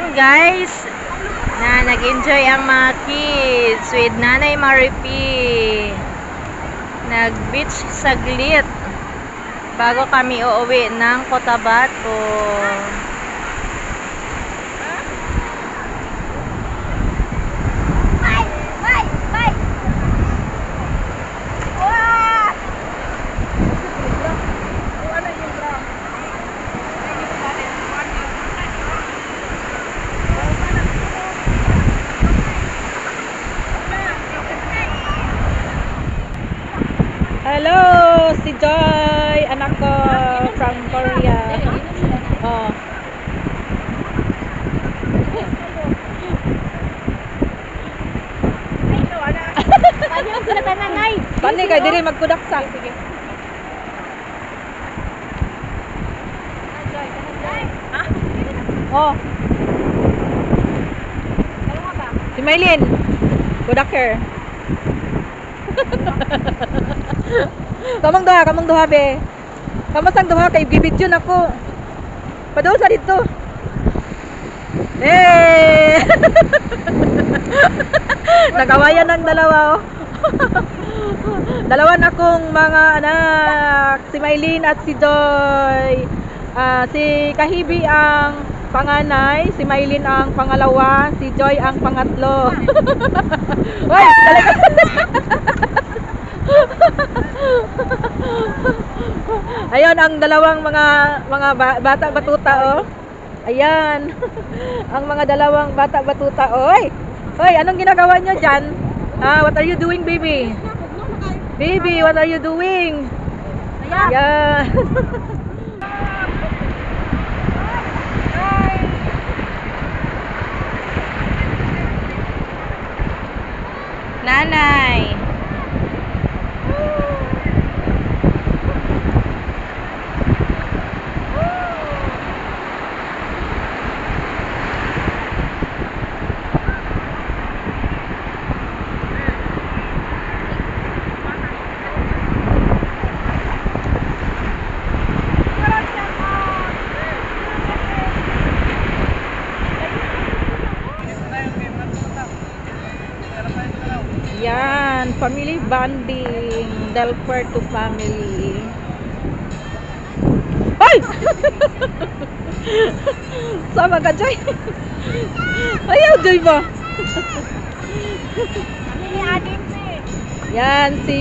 Ayan guys, na nag-enjoy ang mga kids with Nanay Maripi. Nag-beach saglit bago kami uuwi ng Cotabato. Hello, si Joy, anak ko from Korea. Oh. Sulatan na, Nay? Pani kay diri magkudaksa. Oh. Si Maylin. Kudaker. kamang duha, kamang duha be. Kamasang duha kay gibidyo nako. Padul sa dito. Eh! Nagawayan ng dalawa oh. dalawa na kong mga anak, si Maylin at si Joy. Ah, si Kahibi ang panganay, si Maylin ang pangalawa, si Joy ang pangatlo. Hoy, dali ka. Ayun ang dalawang mga mga ba- bata batuta oh. Ayan. ang mga dalawang bata batuta. Oy. Hoy, anong ginagawa nyo diyan? Ah, what are you doing, baby? Baby, what are you doing? Ayan. Nanay. Yan, family bonding, Del Puerto family. Ay! Sama ka, Joy. Ayaw, Joy ba? Ni. Yan, si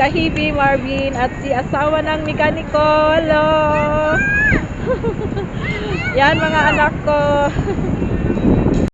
Kahibi Marvin at si asawa ng mekaniko. Hello! Yan, mga anak ko.